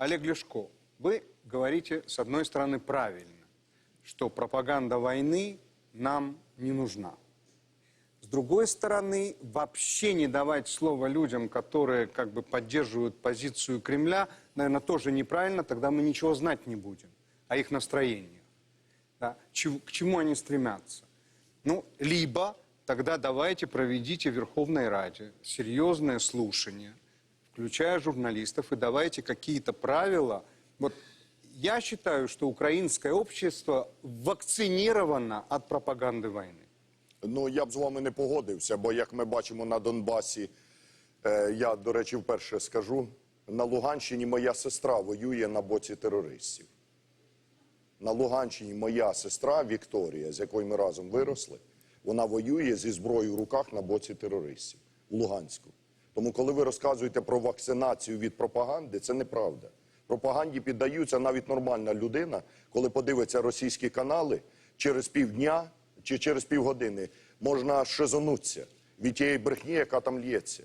Олег Лешко, вы говорите, с одной стороны, правильно, что пропаганда войны нам не нужна. С другой стороны, вообще не давать слово людям, которые как бы поддерживают позицию Кремля, наверное, тоже неправильно, тогда мы ничего знать не будем о их настроениях. Да? К чему они стремятся? Ну, либо тогда давайте проведите в Верховной Раде серьезное слушание, включая журналистов, и давайте какие-то правила. Вот я считаю, что украинское общество вакцинировано от пропаганды войны. Ну я б з вами не погодився, бо як ми бачимо на Донбасі, е, я, до речі, вперше скажу: на Луганщині моя сестра воює на боці терористів. На Луганщині моя сестра Вікторія, з якою ми разом виросли, вона воює зі зброєю в руках на боці терористів у Луганську. Тому, коли ви розказуєте про вакцинацію від пропаганди, це неправда. Пропаганді піддаються навіть нормальна людина, коли подивиться російські канали через півдня чи через півгодини можна шизонутися від тієї брехні, яка там лється.